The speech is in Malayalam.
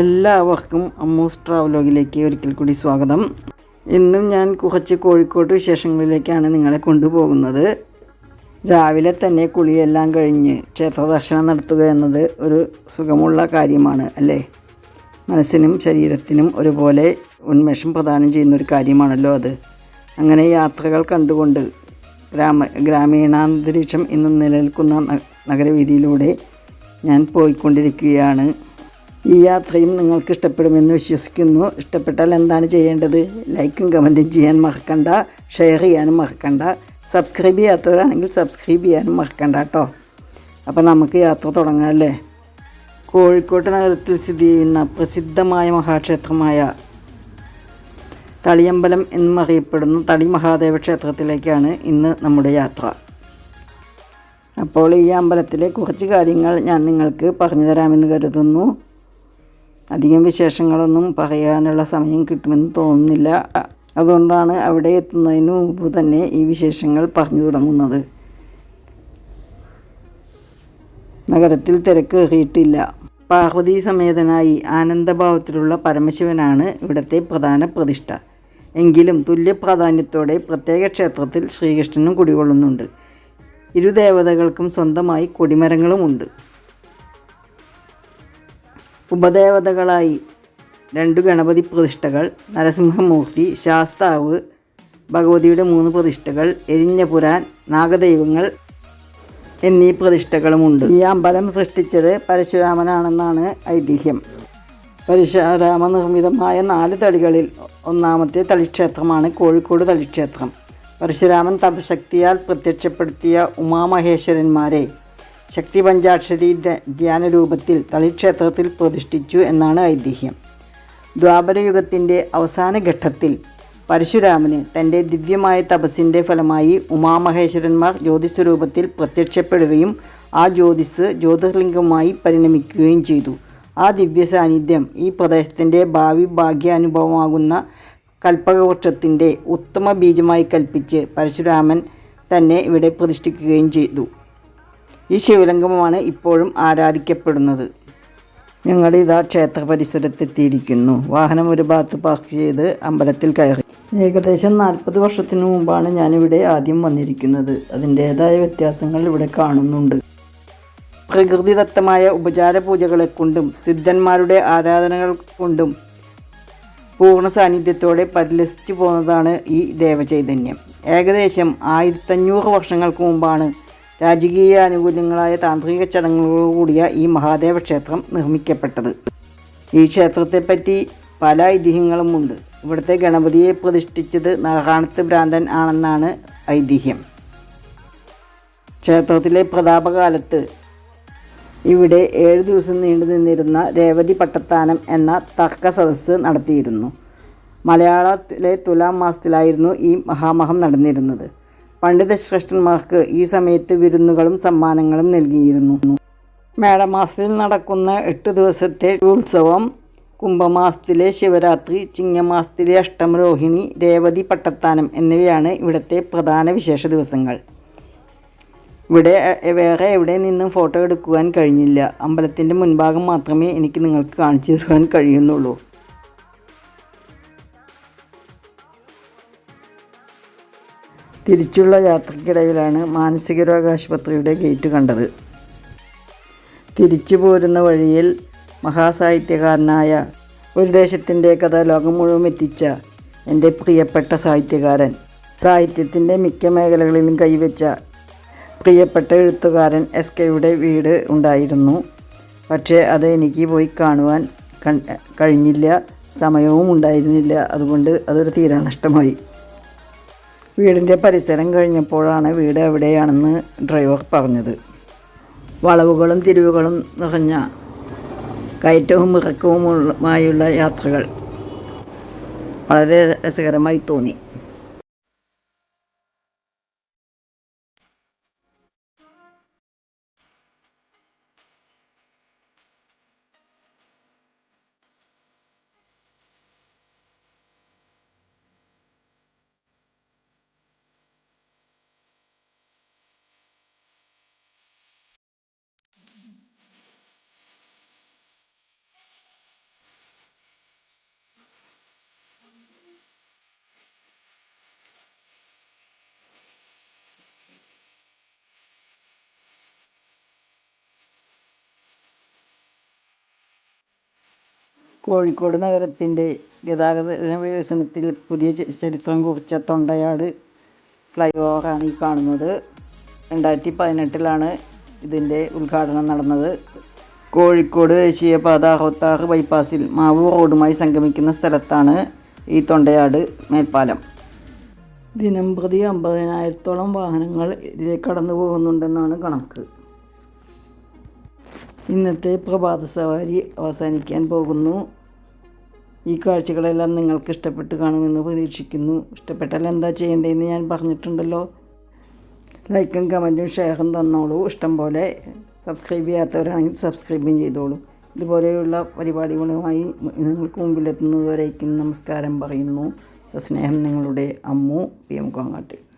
എല്ലാവർക്കും അമ്മൂസ് ട്രാവലോഗിലേക്ക് ഒരിക്കൽ കൂടി സ്വാഗതം. ഇന്നും ഞാൻ കുറച്ച് കോഴിക്കോട് വിശേഷങ്ങളിലേക്കാണ് നിങ്ങളെ കൊണ്ടുപോകുന്നത്. രാവിലെ തന്നെ കുളിയെല്ലാം കഴിഞ്ഞ് ക്ഷേത്രദർശനം നടത്തുക എന്നത് ഒരു സുഖമുള്ള കാര്യമാണ് അല്ലേ? മനസ്സിനും ശരീരത്തിനും ഒരുപോലെ ഉന്മേഷം പ്രദാനം ചെയ്യുന്ന ഒരു കാര്യമാണല്ലോ അത്. അങ്ങനെ യാത്രകൾ കണ്ടുകൊണ്ട് ഗ്രാമ ഗ്രാമീണാന്തരീക്ഷം ഇന്ന് നിലനിൽക്കുന്ന നഗരവീതിയിലൂടെ ഞാൻ പോയിക്കൊണ്ടിരിക്കുകയാണ്. ഈ യാത്രയും നിങ്ങൾക്ക് ഇഷ്ടപ്പെടുമെന്ന് വിശ്വസിക്കുന്നു. ഇഷ്ടപ്പെട്ടാൽ എന്താണ് ചെയ്യേണ്ടത്? ലൈക്കും കമന്റും ചെയ്യാൻ മറക്കണ്ട. ഷെയർ ചെയ്യാനും മറക്കണ്ട. സബ്സ്ക്രൈബ് ചെയ്യാത്തവരാണെങ്കിൽ സബ്സ്ക്രൈബ് ചെയ്യാനും മറക്കണ്ട കേട്ടോ. അപ്പോൾ നമുക്ക് യാത്ര തുടങ്ങാം അല്ലേ? കോഴിക്കോട് നഗരത്തിൽ സ്ഥിതി ചെയ്യുന്ന പ്രസിദ്ധമായ മഹാക്ഷേത്രമായ തളിയമ്പലം എന്നറിയപ്പെടുന്ന തളി മഹാദേവ ക്ഷേത്രത്തിലേക്കാണ് ഇന്ന് നമ്മുടെ യാത്ര. അപ്പോൾ ഈ അമ്പലത്തിലെ കുറച്ച് കാര്യങ്ങൾ ഞാൻ നിങ്ങൾക്ക് പറഞ്ഞു തരാമെന്ന് കരുതുന്നു. അധികം വിശേഷങ്ങളൊന്നും പറയാനുള്ള സമയം കിട്ടുമെന്ന് തോന്നുന്നില്ല. അതുകൊണ്ടാണ് അവിടെ എത്തുന്നതിന് മുമ്പ് തന്നെ ഈ വിശേഷങ്ങൾ പറഞ്ഞു തുടങ്ങുന്നത്. നഗരത്തിൽ തിരക്ക് കയറിയിട്ടില്ല പാർവതി സമേതനായി ആനന്ദഭാവത്തിലുള്ള പരമശിവനാണ് ഇവിടുത്തെ പ്രധാന പ്രതിഷ്ഠ. എങ്കിലും തുല്യ പ്രാധാന്യത്തോടെ പ്രത്യേക ക്ഷേത്രത്തിൽ ശ്രീകൃഷ്ണനും കുടികൊള്ളുന്നുണ്ട്. ഇരുദേവതകൾക്കും സ്വന്തമായി കൊടിമരങ്ങളുമുണ്ട്. ഉപദേവതകളായി രണ്ട് ഗണപതി പ്രതിഷ്ഠകൾ നരസിംഹമൂർത്തി ശാസ്താവ് ഭഗവതിയുടെ മൂന്ന് പ്രതിഷ്ഠകൾ എരിഞ്ഞപുരാൻ നാഗദൈവങ്ങൾ എന്നീ പ്രതിഷ്ഠകളുമുണ്ട്. ഈ അമ്പലം സൃഷ്ടിച്ചത് പരശുരാമനാണെന്നാണ് ഐതിഹ്യം. പരശുരാമ നിർമ്മിതമായ നാല് തളികളിൽ ഒന്നാമത്തെ തളിക്ഷേത്രമാണ് കോഴിക്കോട് തളിക്ഷേത്രം. പരശുരാമൻ തപശക്തിയാൽ പ്രത്യക്ഷപ്പെടുത്തിയ ഉമാമഹേശ്വരന്മാരെ ശക്തി പഞ്ചാക്ഷരി ധ്യാനരൂപത്തിൽ തളിക്ഷേത്രത്തിൽ പ്രതിഷ്ഠിച്ചു എന്നാണ് ഐതിഹ്യം. ദ്വാപരയുഗത്തിന്റെ അവസാന ഘട്ടത്തിൽ പരശുരാമന് തന്റെ ദിവ്യമായ തപസ്സിന്റെ ഫലമായി ഉമാമഹേശ്വരന്മാർ ജ്യോതിസ്വരൂപത്തിൽ പ്രത്യക്ഷപ്പെടുകയും ആ ജ്യോതിസ് ജ്യോതിർലിംഗമായി പരിണമിക്കുകയും ചെയ്തു. ആ ദിവ്യ സാന്നിധ്യം ഈ പ്രദേശത്തിന്റെ ഭാവി ഭാഗ്യാനുഭവമാകുന്ന കൽപ്പകവൃക്ഷത്തിന്റെ ഉത്തമ ബീജമായി കൽപ്പിച്ച് പരശുരാമൻ തന്നെ ഇവിടെ പ്രതിഷ്ഠിക്കുകയും ചെയ്തു. ഈ ശിവലിംഗമാണ് ഇപ്പോഴും ആരാധിക്കപ്പെടുന്നത്. ഞങ്ങൾ ഇതാ ക്ഷേത്ര പരിസരത്തെത്തിയിരിക്കുന്നു. വാഹനം ഒരു ഭാഗത്ത് പാർക്ക് ചെയ്ത് അമ്പലത്തിൽ കയറി. ഏകദേശം നാൽപ്പത് വർഷത്തിനു മുമ്പാണ് ഞാനിവിടെ ആദ്യം വന്നിരിക്കുന്നത്. അതിന്റേതായ വ്യത്യാസങ്ങൾ ഇവിടെ കാണുന്നുണ്ട്. പ്രകൃതിദത്തമായ ഉപചാര പൂജകളെ കൊണ്ടും സിദ്ധന്മാരുടെ ആരാധനകൾ കൊണ്ടും പൂർണ സാന്നിധ്യത്തോടെ പരിലസിച്ചു പോകുന്നതാണ് ഈ ദേവചൈതന്യം. ഏകദേശം ആയിരത്തഞ്ഞൂറ് വർഷങ്ങൾക്ക് മുമ്പാണ് രാജകീയ ആനുകൂല്യങ്ങളായ താന്ത്രിക ചടങ്ങുകളോടുകൂടിയ ഈ മഹാദേവ ക്ഷേത്രം നിർമ്മിക്കപ്പെട്ടത്. ഈ ക്ഷേത്രത്തെപ്പറ്റി പല ഐതിഹ്യങ്ങളുമുണ്ട്. ഇവിടുത്തെ ഗണപതിയെ പ്രതിഷ്ഠിച്ചത് നാറാണത്ത് ഭ്രാന്തൻ ആണെന്നാണ് ഐതിഹ്യം. ക്ഷേത്രത്തിലെ പ്രതാപകാലത്ത് ഇവിടെ ഏഴ് ദിവസം നീണ്ടു നിന്നിരുന്ന രേവതി പട്ടത്താനം എന്ന തർക്ക സദസ്സ് നടത്തിയിരുന്നു. മലയാളത്തിലെ തുലാം മാസത്തിലായിരുന്നു ഈ മഹാമഹം നടന്നിരുന്നത്. പണ്ഡിത ശ്രേഷ്ഠന്മാർക്ക് ഈ സമയത്ത് വിരുന്നുകളും സമ്മാനങ്ങളും നൽകിയിരുന്നു. മേടമാസത്തിൽ നടക്കുന്ന എട്ട് ദിവസത്തെ ഉത്സവം കുംഭമാസത്തിലെ ശിവരാത്രി ചിങ്ങമാസത്തിലെ അഷ്ടമരോഹിണി രേവതി പട്ടത്താനം എന്നിവയാണ് ഇവിടുത്തെ പ്രധാന വിശേഷ ദിവസങ്ങൾ. ഇവിടെ വേറെ എവിടെ നിന്നും ഫോട്ടോ എടുക്കുവാൻ കഴിഞ്ഞില്ല. അമ്പലത്തിന്റെ മുൻഭാഗം മാത്രമേ എനിക്ക് നിങ്ങൾക്ക് കാണിച്ചു തരുവാൻ കഴിയുന്നുള്ളൂ. തിരിച്ചുള്ള യാത്രക്കിടയിലാണ് മാനസിക രോഗാശുപത്രിയുടെ ഗേറ്റ് കണ്ടത്. തിരിച്ചു പോരുന്ന വഴിയിൽ മഹാസാഹിത്യകാരനായ ഒരു ദേശത്തിന്റെ കഥ ലോകം മുഴുവൻ എത്തിച്ച എന്റെ പ്രിയപ്പെട്ട സാഹിത്യകാരൻ സാഹിത്യത്തിന്റെ മിക്ക മേഖലകളിലും കൈവച്ച പ്രിയപ്പെട്ട എഴുത്തുകാരൻ എസ് കെയുടെ വീട് ഉണ്ടായിരുന്നു. പക്ഷേ അത് എനിക്ക് പോയി കാണുവാൻ കഴിഞ്ഞില്ല സമയവും ഉണ്ടായിരുന്നില്ല. അതുകൊണ്ട് അതൊരു തീരാനഷ്ടമായി വീടിന്റെ പരിസരം കഴിഞ്ഞപ്പോഴാണ് വീട് എവിടെയാണെന്ന് ഡ്രൈവർ പറഞ്ഞത്. വളവുകളും തിരിവുകളും നിറഞ്ഞ കയറ്റവും ഇറക്കവുമുള്ള യാത്രകൾ. വളരെ രസകരമായി തോന്നി. കോഴിക്കോട് നഗരത്തിന്റെ ഗതാഗത വികസനത്തിൽ പുതിയ ചരിത്രം കുറിച്ച തൊണ്ടയാട് ഫ്ലൈ ഓവറാണ് ഈ കാണുന്നത്. രണ്ടായിരത്തി പതിനെട്ടിലാണ് ഇതിന്റെ ഉദ്ഘാടനം നടന്നത്. കോഴിക്കോട് ദേശീയപാത അറുപത്താറ് ബൈപ്പാസിൽ മാവൂർ റോഡുമായി സംഗമിക്കുന്ന സ്ഥലത്താണ് ഈ തൊണ്ടയാട് മേൽപ്പാലം. ദിനംപ്രതി അമ്പതിനായിരത്തോളം വാഹനങ്ങൾ ഇതിലേക്ക് കടന്നു പോകുന്നുണ്ടെന്നാണ് കണക്ക്. ഇന്നത്തെ പ്രഭാത സവാരി അവസാനിക്കാൻ പോകുന്നു. ഈ കാഴ്ചകളെല്ലാം നിങ്ങൾക്ക് ഇഷ്ടപ്പെട്ട് കാണുമെന്ന് പ്രതീക്ഷിക്കുന്നു. ഇഷ്ടപ്പെട്ടാൽ എന്താ ചെയ്യേണ്ടതെന്ന് ഞാൻ പറഞ്ഞിട്ടുണ്ടല്ലോ. ലൈക്കും കമന്റും ഷെയറും തന്നോളൂ. ഇഷ്ടം പോലെ സബ്സ്ക്രൈബ് ചെയ്യാത്തവരാണെങ്കിൽ സബ്സ്ക്രൈബും ചെയ്തോളൂ. ഇതുപോലെയുള്ള പരിപാടികളുമായി നിങ്ങൾക്ക് മുമ്പിലെത്തുന്നതുവരേക്കും നമസ്കാരം പറയുന്നു. സസ്നേഹം നിങ്ങളുടെ അമ്മു പി എം കോങ്ങാട്ട്.